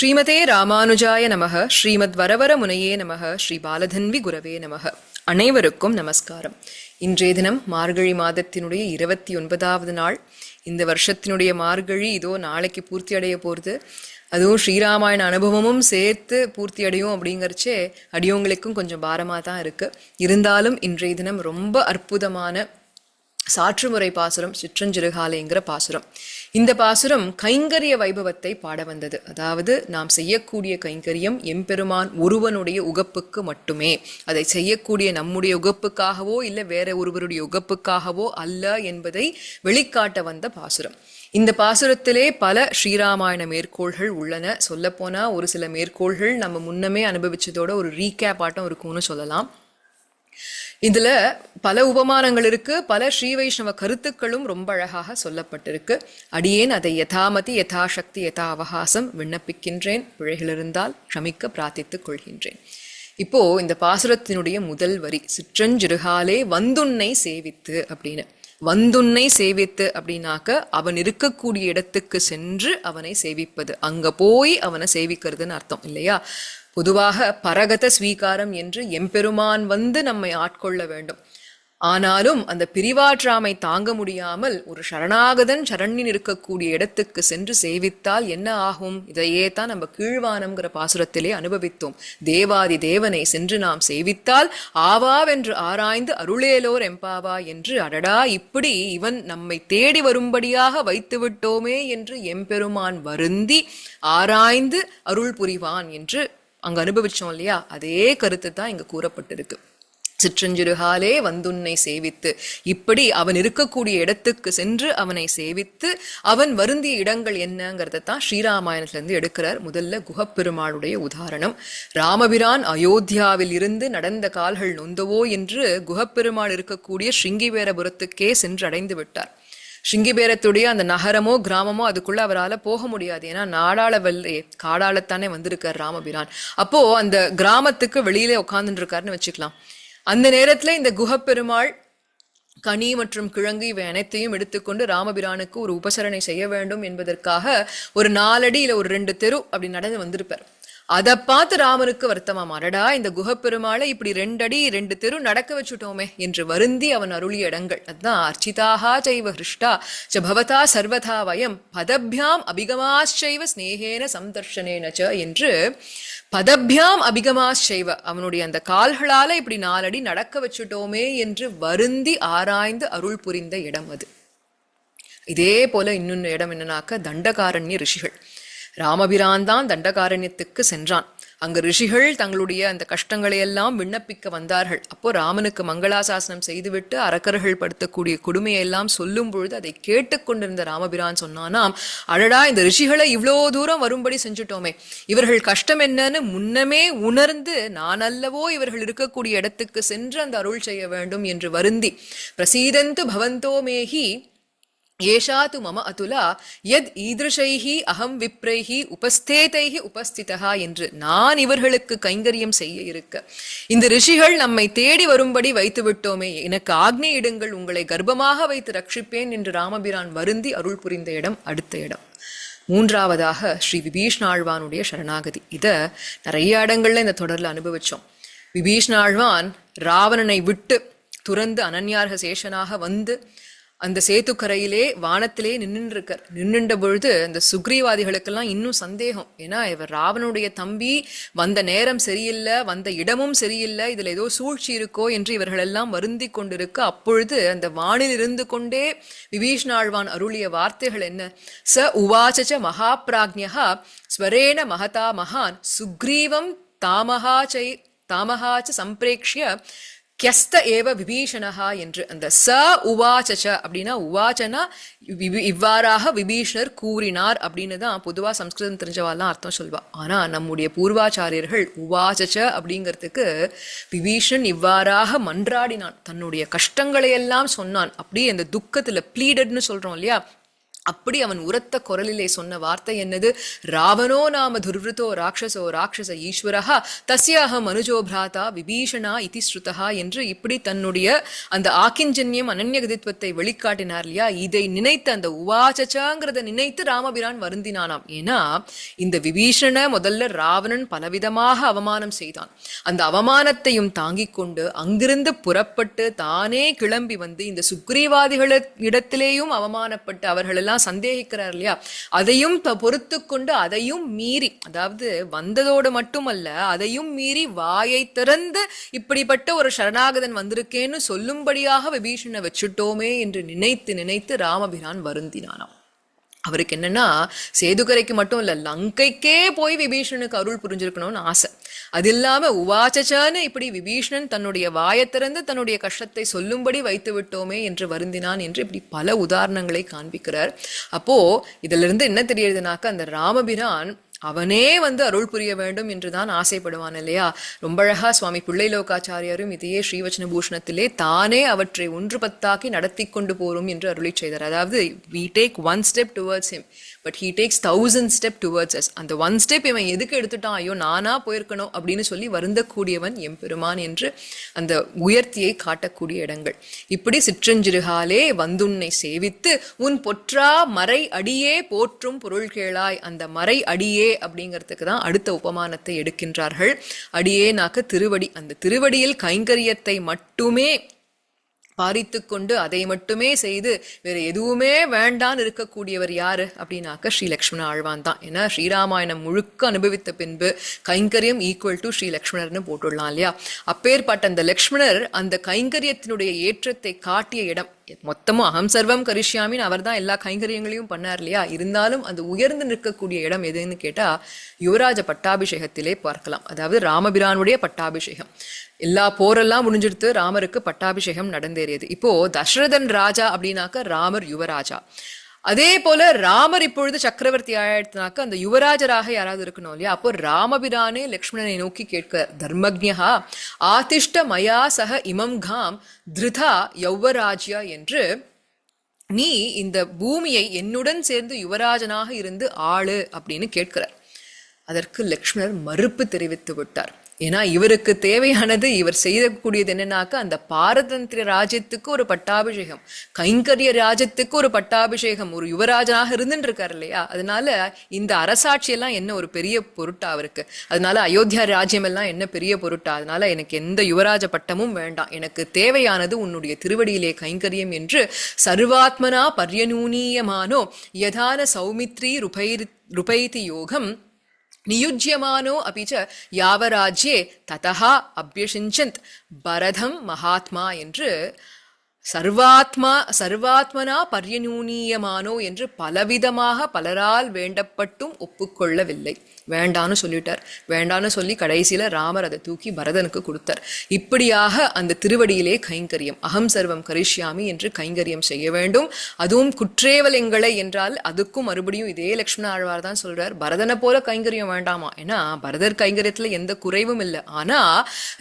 ஸ்ரீமதே ராமானுஜாய நமக ஸ்ரீமத் வரவர முனையே நமக ஸ்ரீ பாலதன்வி குரவே நமக. அனைவருக்கும் நமஸ்காரம். இன்றைய தினம் மார்கழி மாதத்தினுடைய இருபத்தி ஒன்பதாவது நாள். இந்த வருஷத்தினுடைய மார்கழி இதோ நாளைக்கு பூர்த்தி அடைய போகிறது அதுவும் ஸ்ரீராமாயண அனுபவமும் சேர்த்து பூர்த்தி அடையும் அப்படிங்கிறச்சே அடியவங்களுக்கும் கொஞ்சம் பாரமாக தான் இருக்குது இருந்தாலும் இன்றைய தினம் ரொம்ப அற்புதமான சாற்றுமுறை பாசுரம் சிற்றஞ்சிறுகாலைங்கிற பாசுரம். இந்த பாசுரம் கைங்கரிய வைபவத்தை பாட வந்தது. அதாவது நாம் செய்யக்கூடிய கைங்கரியம் எம்பெருமான் ஒருவனுடைய உகப்புக்கு மட்டுமே. அதை செய்யக்கூடிய நம்முடைய உகப்புக்காகவோ இல்லை வேற ஒருவருடைய உகப்புக்காகவோ அல்ல என்பதை வெளிக்காட்ட வந்த பாசுரம். இந்த பாசுரத்திலே பல ஸ்ரீராமாயண மேற்கோள்கள் உள்ளன. சொல்லப்போனால் ஒரு சில மேற்கோள்கள் நம்ம முன்னமே அனுபவிச்சதோட ஒரு ரீகேப் ஆட்டம் இருக்கும்னு சொல்லலாம். இதுல பல உபமானங்கள் இருக்கு. பல ஸ்ரீ வைஷ்ணவ கருத்துக்களும் ரொம்ப அழகாக சொல்லப்பட்டிருக்கு. அடியேன் அதை யதாமதி யதாசக்தி யதா அவகாசம் விண்ணப்பிக்கின்றேன். பிழைகள் இருந்தால் க்ஷமிக்க பிரார்த்தித்துக் கொள்கின்றேன். இப்போ இந்த பாசுரத்தினுடைய முதல் வரி சிற்றஞ்சிறுகாலே வந்துன்னை சேவித்து அப்படின்னு. வந்துன்னை சேவித்து அப்படின்னாக்க அவன் இருக்கக்கூடிய இடத்துக்கு சென்று அவனை சேவிப்பது. அங்க போய் அவனை சேவிக்கிறதுன்னு அர்த்தம் இல்லையா? பொதுவாக பரகத ஸ்வீகாரம் என்று எம்பெருமான் வந்து நம்மை ஆட்கொள்ள வேண்டும். ஆனாலும் அந்த பிரிவாற்றாமை தாங்க முடியாமல் ஒரு சரணாகதன் சரண்யன் இருக்கக்கூடிய இடத்துக்கு சென்று சேவித்தால் என்ன ஆகும்? இதையே தான் நம்ம கீழ்வானம்ங்கிற பாசுரத்திலே அனுபவித்தோம். தேவாதி தேவனை சென்று நாம் சேவித்தால் ஆவாவென்று ஆராய்ந்து அருளேலோர் எம்பாவா என்று அடடா இப்படி இவன் நம்மை தேடி வரும்படியாக வைத்து விட்டோமே என்று எம்பெருமான் வருந்தி ஆராய்ந்து அருள் புரிவான் என்று அங்கே அனுபவிச்சோம் இல்லையா? அதே கருத்து தான் இங்கே கூறப்பட்டிருக்கு. சிற்றஞ்சிறுகாலே வந்துன்னை சேவித்து இப்படி அவன் இருக்கக்கூடிய இடத்துக்கு சென்று அவனை சேவித்து அவன் வருந்திய இடங்கள் என்னங்கிறத தான் ஸ்ரீராமாயணத்திலிருந்து எடுக்கிறார் முதல்ல குகப்பெருமாளுடைய உதாரணம். ராமபிரான் அயோத்தியாவில் இருந்து நடந்த கால்கள் நொந்தவோ என்று குகப்பெருமாள் இருக்கக்கூடிய ஸ்ருங்கிவேரபுரத்துக்கே சென்று அடைந்து விட்டார். சிங்கிபேரத்துடைய அந்த நகரமோ கிராமமோ அதுக்குள்ள அவரால் போக முடியாது. ஏன்னா நாடாள வெள்ளே காடாளத்தானே வந்திருக்கார் ராமபிரான். அப்போ அந்த கிராமத்துக்கு வெளியிலே உட்காந்துட்டு இருக்காருன்னு வச்சுக்கலாம். அந்த நேரத்துல இந்த குஹப்பெருமாள் கனி மற்றும் கிழங்கு இவை அனைத்தையும் எடுத்துக்கொண்டு ராமபிரானுக்கு ஒரு உபசரணை செய்ய வேண்டும் என்பதற்காக ஒரு நாலடி இல்லை ஒரு ரெண்டு தெரு அப்படி நடந்து வந்திருப்பார். அதை பார்த்து ராமனுக்கு வருத்தமா அடடா இந்த குகப்பெருமாளை இப்படி ரெண்டடி ரெண்டு தெரு நடக்க வச்சுட்டோமே என்று வருந்தி அவன் அருளிய இடங்கள். அதுதான் அர்ச்சிதாகா செய்வ ஹிருஷ்டா ச பவதா சர்வதா வயம் பதபியாம் அபிகமாச்சைவ ஸ்னேகேன சம்தர்ஷனேன ச என்று பதபியாம் அபிகமாச்சைவ அவனுடைய அந்த கால்களால இப்படி நாலடி நடக்க வச்சுட்டோமே என்று வருந்தி ஆராய்ந்து அருள் புரிந்த இடம் அது. இதே போல இன்னொன்னு இடம் என்னன்னாக்க தண்டகாரண்ய ரிஷிகள். ராமபிரான் தான் தண்டகாரண்யத்துக்கு சென்றான். அங்கு ரிஷிகள் தங்களுடைய அந்த கஷ்டங்களை எல்லாம் விண்ணப்பிக்க வந்தார்கள். அப்போ ராமனுக்கு மங்களாசாசனம் செய்துவிட்டு அரக்கர்கள் படுத்தக்கூடிய கொடுமையெல்லாம் சொல்லும் பொழுது அதை கேட்டுக்கொண்டிருந்த ராமபிரான் சொன்னானாம் அழடா இந்த ரிஷிகளை இவ்வளோ தூரம் வரும்படி செஞ்சுட்டோமே. இவர்கள் கஷ்டம் என்னன்னு முன்னமே உணர்ந்து நான் அல்லவோ இவர்கள் இருக்கக்கூடிய இடத்துக்கு சென்று அந்த அருள் செய்ய வேண்டும் என்று வருந்தி பிரசீதந்து பவந்தோ மேகி ஏஷா து மம அதுலா யத் ஈதிருஷைஹி அகம் விப்ரைஹி உபஸ்தேதைஹி உபஸ்திதா என்று நான் இவர்களுக்கு கைங்கரியம் செய்ய இருக்க. இந்த ரிஷிகள் நம்மை தேடி வரும்படி வைத்து விட்டோமே எனக்கு ஆக்னே இடுங்கள் உங்களை கர்ப்பமாக வைத்து ரட்சிப்பேன் என்று ராமபிரான் வருந்தி அருள் புரிந்த இடம் அடுத்த இடம். மூன்றாவதாக ஸ்ரீ விபீஷ்ணாழ்வானுடைய சரணாகதி. இதை நிறைய இடங்கள்ல இந்த தொடர்ல அனுபவிச்சோம். விபீஷ்ணாழ்வான் ராவணனை விட்டு துறந்து அனன்யார்க சேஷனாக வந்து அந்த சேத்துக்கரையிலே வானத்திலே நின்றுருக்கார் நின்றுண்ட பொழுது அந்த சுக்ரீவாதிகளுக்கெல்லாம் இன்னும் சந்தேகம். ஏன்னா இவர் ராவனுடைய தம்பி வந்த நேரம் சரியில்லை வந்த இடமும் சரியில்லை இதில் ஏதோ சூழ்ச்சி இருக்கோ என்று இவர்கள் எல்லாம் வருந்தி கொண்டிருக்க அப்பொழுது அந்த வானில் இருந்து கொண்டே விபீஷ்ணாழ்வான் அருளிய வார்த்தைகள் என்ன? ச உவாச்ச மகாபிராஜ்யா ஸ்வரேண மகதா மகான் சுக்ரீவம் தாமகாச்சை தாமகாச்ச சம்பிரேக்ஷிய கியஸ்த ஏவ விபீஷணஹா என்று அந்த ச உவாச்ச அப்படின்னா உவாச்சனா இவ்வாறாக விபீஷணர் கூறினார் அப்படின்னு தான் பொதுவாக சம்ஸ்கிருதம் தெரிஞ்சவாலாம் அர்த்தம் சொல்வா. ஆனால் நம்முடைய பூர்வாச்சாரியர்கள் உவாச்ச அப்படிங்கிறதுக்கு விபீஷன் இவ்வாறாக மன்றாடினான். தன்னுடைய கஷ்டங்களை எல்லாம் சொன்னான். அப்படியே அந்த துக்கத்தில் ப்ளீடட்னு சொல்கிறோம் இல்லையா? அப்படி அவன் உரத்த குரலிலே சொன்ன வார்த்தை என்னது? ராவணோ நாம துர்விருத்தோ ராட்சசோ ராட்சச ஈஸ்வரஹா தஸ்யாக மனுஜோ பிராதா விபீஷணா இதி ஸ்ருதா என்று இப்படி தன்னுடைய அந்த ஆக்கிஞ்சன்யம் அனன்யகதித்வத்தை வெளிக்காட்டினார் இல்லையா? இதை நினைத்து அந்த உவாச்சச்சாங்கிறத நினைத்து ராமபிரான் வருந்தினானாம். ஏன்னா இந்த விபீஷண முதல்ல ராவணன் பலவிதமாக அவமானம் செய்தான். அந்த அவமானத்தையும் தாங்கிக் கொண்டு அங்கிருந்து புறப்பட்டு தானே கிளம்பி வந்து இந்த சுக்ரீவாதிகள இடத்திலேயும் அவமானப்பட்டு அவர்கள் எல்லாம் சந்தேகிக்கிறார் இல்லையா? அதையும் பொறுத்து கொண்டு அதையும் மீறி அதாவது வந்ததோடு மட்டுமல்ல அதையும் மீறி வாயை திறந்து இப்படிப்பட்ட ஒரு சரணாகதன் வந்திருக்கேன்னு சொல்லும்படியாக விபீஷணை வச்சுட்டோமே என்று நினைத்து நினைத்து ராமபிரான் வருந்தினானாம். அவருக்கு என்னன்னா சேதுக்கரைக்கு மட்டும் இல்லை லங்கைக்கே போய் விபீஷணனுக்கு அருள் புரிஞ்சிருக்கணும்னு ஆசை. அது இல்லாம உவாச்சச்சான்னு இப்படி விபீஷணன் தன்னுடைய வாயை திறந்து தன்னுடைய கஷ்டத்தை சொல்லும்படி வைத்து விட்டோமே என்று வருந்தினான் என்று இப்படி பல உதாரணங்களை காண்பிக்கிறார். அப்போ இதுல இருந்து என்ன தெரியுதுனாக்க அந்த ராமபிரான் அவனே வந்து அருள் புரிய வேண்டும் என்றுதான் ஆசைப்படுவான் இல்லையா? ரொம்ப அழகா சுவாமி பிள்ளை லோகாச்சாரியாரும் இதையே ஸ்ரீவச்சன பூஷணத்திலே தானே அவற்றை ஒன்று பத்தாக்கி நடத்தி கொண்டு போறோம் என்று அருளி செய்தார். அதாவது we take one step towards him but he takes thousand step towards us அந்த ஒன் ஸ்டெப் இவன் எதுக்கு எடுத்துட்டான்? ஐயோ நானா போயிருக்கணும் அப்படின்னு சொல்லி வருந்தக்கூடியவன் எம்பெருமான் என்று அந்த உயர்த்தியை காட்டக்கூடிய இடங்கள். இப்படி சிற்றஞ்சிறுகாலே வந்துன்னை சேவித்து உன் பொற்றா மறை அடியே போற்றும் பொருள் கேளாய். அந்த மறை அடியே அப்படிங்கிறதுக்கு தான் அடுத்த உபமானத்தை எடுக்கின்றார்கள். அடியேனாக்க திருவடி அந்த திருவடியில் கைங்கரியத்தை மட்டுமே பாரித்து கொண்டு அதை மட்டுமே செய்து வேற எதுவுமே வேண்டான்னு இருக்கக்கூடியவர் யாரு? அப்படின்னாக்க ஸ்ரீ லக்ஷ்மண ஆழ்வான் தான். ஏன்னா ஸ்ரீராமாயணம் முழுக்க அனுபவித்த பின்பு கைங்கரியம் ஈக்குவல் டு ஸ்ரீ லக்ஷ்மணர்னு போட்டுடலாம் இல்லையா? அப்பேற்பட்ட அந்த லக்ஷ்மணர் அந்த கைங்கரியத்தினுடைய ஏற்றத்தை காட்டிய இடம். மொத்தமும் அகம் சர்வம் கரிஷ்யாமின்னு அவர் தான் எல்லா கைங்கரியங்களையும் பண்ணார் இல்லையா? இருந்தாலும் அந்த உயர்ந்து நிற்கக்கூடிய இடம் எதுன்னு கேட்டால் யுவராஜ பட்டாபிஷேகத்திலே பார்க்கலாம். அதாவது ராமபிரானுடைய பட்டாபிஷேகம். எல்லா போரெல்லாம் முடிஞ்சிடுத்து ராமருக்கு பட்டாபிஷேகம் நடந்தேறியது. இப்போ தசரதன் ராஜா அப்படின்னாக்க ராமர் யுவராஜா. அதே போல ராமர் இப்பொழுது சக்கரவர்த்தி ஆயிடுத்துனாக்க அந்த யுவராஜராக யாராவது இருக்கணும் இல்லையா? அப்போ ராமபிரானே லக்ஷ்மணனை நோக்கி கேட்க தர்மஜா ஆதிஷ்ட மயா சக இமம் காம் திருதா யௌவராஜ்யா என்று நீ இந்த பூமியை என்னுடன் சேர்ந்து யுவராஜனாக இருந்து ஆளு அப்படின்னு கேட்கிறார். அதற்கு லக்ஷ்மணர் மறுப்பு தெரிவித்து விட்டார். ஏன்னா இவருக்கு தேவையானது இவர் செய்யக்கூடியது என்னன்னாக்கா அந்த பாரதந்திர ராஜ்யத்துக்கு ஒரு பட்டாபிஷேகம். கைங்கரிய ராஜ்யத்துக்கு ஒரு பட்டாபிஷேகம். ஒரு யுவராஜனாக இருந்துட்டு இருக்காரு இல்லையா? அதனால இந்த அரசாட்சியெல்லாம் என்ன ஒரு பெரிய பொருட்டா அவருக்கு? அதனால அயோத்தியா ராஜ்யம் எல்லாம் என்ன பெரிய பொருட்டா? அதனால எனக்கு எந்த யுவராஜ பட்டமும் வேண்டாம். எனக்கு தேவையானது உன்னுடைய திருவடியிலே கைங்கரியம் என்று சர்வாத்மனா பர்யநூனீயமானோ யதான சௌமித்ரி ருபை ருபைதி யோகம் நியுஜியமானோ அபி ச யாவராஜ்யே ததா அபியசிஞ்சந்த் பரதம் மகாத்மா என்று சர்வாத்மா சர்வாத்மனா பரியநூனியமானோ என்று பலவிதமாக பலரால் வேண்டப்பட்டும் ஒப்புக்கொள்ளவில்லை। வேண்டான்னு சொல்லிட்டார் வேண்டான்னு சொல்லி கடைசியில் ராமர் அதை தூக்கி பரதனுக்கு கொடுத்தார். இப்படியாக அந்த திருவடியிலே கைங்கரியம் அகம் சர்வம் கரிஷ்யாமி என்று கைங்கரியம் செய்ய வேண்டும். அதுவும் குற்றேவலெங்களை என்றால் அதுக்கும் மறுபடியும் இதே லக்ஷ்மண ஆழ்வார் தான் சொல்றார் பரதனை போல கைங்கரியம் வேண்டாமா? ஏன்னா பரதர் கைங்கரியத்துல எந்த குறைவும் இல்லை. ஆனா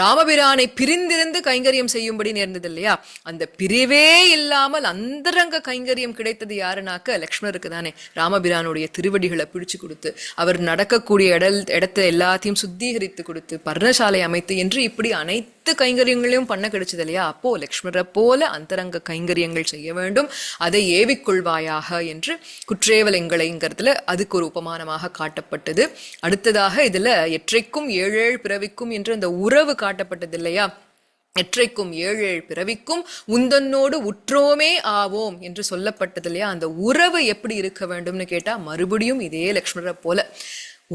ராமபிரானை பிரிந்திருந்து கைங்கரியம் செய்யும்படி நேர்ந்தது இல்லையா? அந்த பிரிவே இல்லாமல் அந்தரங்க கைங்கரியம் கிடைத்தது யாருனாக்க லக்ஷ்மணருக்கு தானே. ராமபிரானுடைய திருவடிகளை பிடிச்சு கொடுத்து அவர் நடக்க இருக்கக்கூடிய இடல் இடத்தை எல்லாத்தையும் சுத்திகரித்து கொடுத்து பர்ணசாலை அமைத்து என்று இப்படி அனைத்து கைங்கரியங்களையும் பண்ண கிடைச்சது இல்லையா? அப்போ லக்ஷ்மணரை போல அந்தரங்க கைங்கரியங்கள் செய்ய வேண்டும். அதை ஏவிக்கொள்வாயாக என்று குற்றேவலெங்களைங்கிறதுல அதுக்கு ஒரு உபமானமாக காட்டப்பட்டது. அடுத்ததாக இதுல எற்றைக்கும் ஏழேழு பிறவிக்கும் என்று அந்த உறவு காட்டப்பட்டது இல்லையா? எற்றைக்கும் ஏழேழு பிறவிக்கும் உந்தன்னோடு உற்றோமே ஆவோம் என்று சொல்லப்பட்டது இல்லையா? அந்த உறவு எப்படி இருக்க வேண்டும்னு கேட்டா மறுபடியும் இதே லக்ஷ்மணரை போல.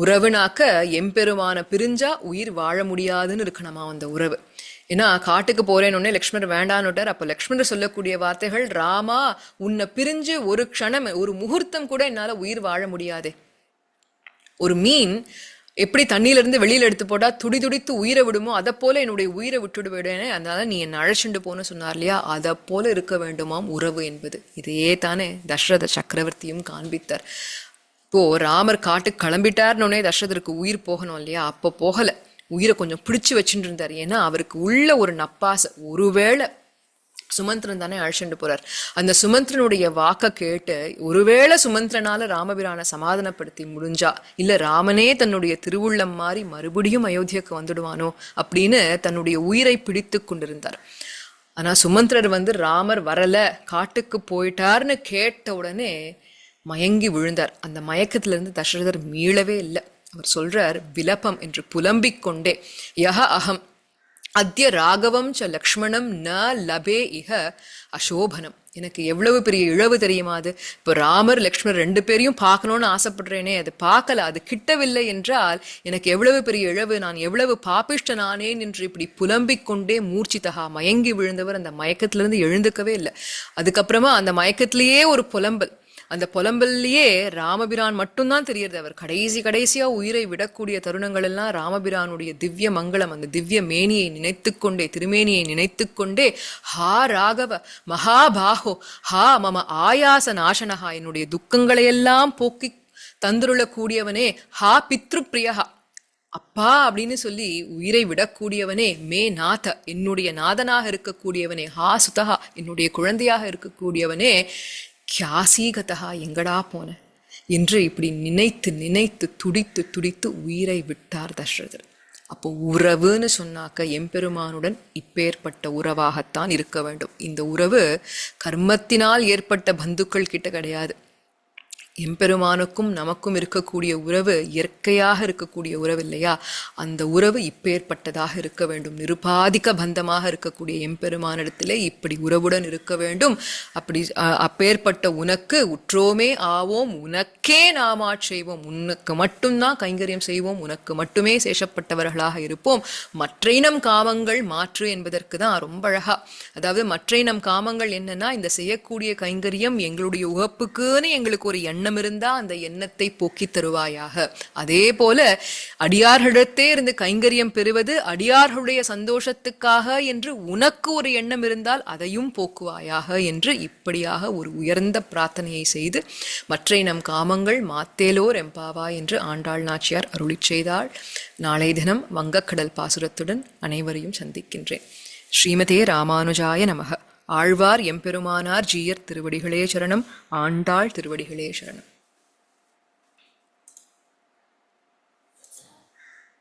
உறவுனாக்க எம்பெருமான பிரிஞ்சா உயிர் வாழ முடியாதுன்னு இருக்கணுமா அந்த உறவு. ஏன்னா காட்டுக்கு போறேன்னு லக்ஷ்மணர் வேண்டான்னுட்டார். அப்போ லக்ஷ்மணர் சொல்லக்கூடிய வார்த்தைகள் ராமா உன்னை பிரிஞ்சு ஒரு க்ஷணம் ஒரு முகூர்த்தம் கூட என்னால் உயிர் வாழ முடியாது. ஒரு மீன் எப்படி தண்ணியிலேருந்து வெளியில் எடுத்து போட்டால் துடி துடித்து உயிரை விடுமோ அதை போல என்னுடைய உயிரை விட்டுடு விடுவேனே அதனால நீ என்னை அழைச்சிட்டு போன்னு சொன்னார் இல்லையா? அதை போல இருக்க வேண்டுமாம் உறவு என்பது. இதையே தானே தசரத சக்கரவர்த்தியும் காண்பித்தார். இப்போ ராமர் காட்டுக்கு கிளம்பிட்டார்னோடனே தசரதருக்கு உயிர் போகணும் இல்லையா? அப்போ போகல. உயிரை கொஞ்சம் பிடிச்சு வச்சுட்டு இருந்தார். ஏன்னா அவருக்கு உள்ள ஒரு நப்பாசை ஒருவேளை சுமந்திரன் தானே அழைச்சிட்டு போறார். அந்த சுமந்திரனுடைய வாக்க கேட்டு ஒருவேளை சுமந்திரனால ராமபிரானை சமாதானப்படுத்தி முடிஞ்சா இல்ல ராமனே தன்னுடைய திருவுள்ளம் மாறி மறுபடியும் அயோத்தியாக்கு வந்துடுவானோ அப்படின்னு தன்னுடைய உயிரை பிடித்து கொண்டிருந்தார். ஆனா சுமந்திரர் வந்து ராமர் வரல காட்டுக்கு போயிட்டார்னு கேட்ட உடனே மயங்கி விழுந்தார். அந்த மயக்கத்திலிருந்து தசரதர் மீளவே இல்லை. அவர் சொல்றார் விலப்பம் என்று புலம்பிக் கொண்டே யஹ அகம் அத்ய ராகவம் ச லக்ஷ்மணம் ந லபே இஹ அசோபனம். எனக்கு எவ்வளவு பெரிய இழவு தெரியுமா அது? இப்போ ராமர் லக்ஷ்மணர் ரெண்டு பேரையும் பார்க்கணும்னு ஆசைப்படுறேனே அது பார்க்கல அது கிட்டவில்லை என்றால் எனக்கு எவ்வளவு பெரிய இழவு நான் எவ்வளவு பாபிஷ்டனானேன் என்று இப்படி புலம்பிக் கொண்டே மூர்ச்சிதகா மயங்கி விழுந்தவர் அந்த மயக்கத்திலிருந்து எழுந்துக்கவே இல்லை. அதுக்கப்புறமா அந்த மயக்கத்திலேயே ஒரு புலம்பல். அந்த புலம்பல்லையே ராமபிரான் மட்டும்தான் தெரியறது. அவர் கடைசி கடைசியா உயிரை விடக்கூடிய தருணங்கள் எல்லாம் ராமபிரானுடைய திவ்ய மங்களம் அந்த திவ்ய மேனியை நினைத்துக்கொண்டே திருமேனியை நினைத்துக்கொண்டே ஹா ராகவ மகாபாஹோ ஹா மம ஆயாச நாசனஹா என்னுடைய துக்கங்களையெல்லாம் போக்கி தந்துருளக்கூடியவனே ஹா பித்ரு பிரியஹா அப்பா அப்படின்னு சொல்லி உயிரை விடக்கூடியவனே மே நாத என்னுடைய நாதனாக இருக்கக்கூடியவனே ஹா சுதஹா என்னுடைய குழந்தையாக இருக்கக்கூடியவனே கியாசீகதா எங்கடா போன? என்று இப்படி நினைத்து நினைத்து துடித்து துடித்து உயிரை விட்டார் தசரதர். அப்போ உறவுன்னு சொன்னாக்க எம்பெருமானுடன் இப்பேற்பட்ட உறவாகத்தான் இருக்க வேண்டும். இந்த உறவு கர்மத்தினால் ஏற்பட்ட பந்துக்கள் கிட்ட கிடையாது. எம்பெருமானுக்கும் நமக்கும் இருக்கக்கூடிய உறவு இயற்கையாக இருக்கக்கூடிய உறவு இல்லையா? அந்த உறவு இப்பேற்பட்டதாக இருக்க வேண்டும். நிருபாதிக பந்தமாக இருக்கக்கூடிய எம்பெருமானிடத்திலே இப்படி உறவுடன் இருக்க வேண்டும். அப்படி அப்பேற்பட்ட உனக்கு உற்றோமே ஆவோம். உனக்கே நாமா செய்வோம். உனக்கு மட்டும்தான் கைங்கரியம் செய்வோம். உனக்கு மட்டுமே சேஷப்பட்டவர்களாக இருப்போம். மற்றைனம் காமங்கள் மாற்று என்பதற்கு தான் ரொம்ப அழகா. அதாவது மற்றைனம் காமங்கள் என்னன்னா இந்த செய்யக்கூடிய கைங்கரியம் எங்களுடைய உகப்புக்குன்னு எங்களுக்கு ஒரு எண்ணம் எண்ணம் இருந்தா அந்த எண்ணத்தை போக்கித் தருவாயாக. அதே போல அடியார்களிடத்தே இருந்து கைங்கரியம் பெறுவது அடியார்களுடைய சந்தோஷத்துக்காக என்று உனக்கு ஒரு எண்ணம் இருந்தால் அதையும் போக்குவாயாக என்று இப்படியாக ஒரு உயர்ந்த பிரார்த்தனையை செய்து மற்றை நம் காமங்கள் மாத்தேலோர் எம்பாவா என்று ஆண்டாள் நாச்சியார் அருளி செய்தாள். நாளை தினம் வங்கக்கடல் பாசுரத்துடன் அனைவரையும் சந்திக்கின்றேன். ஸ்ரீமதே ராமானுஜாய நமக. ஆழ்வார் எம்பெருமானார் ஜீயர் திருவடிகளே சரணம் ஆண்டாள் திருவடிகளே சரணம்.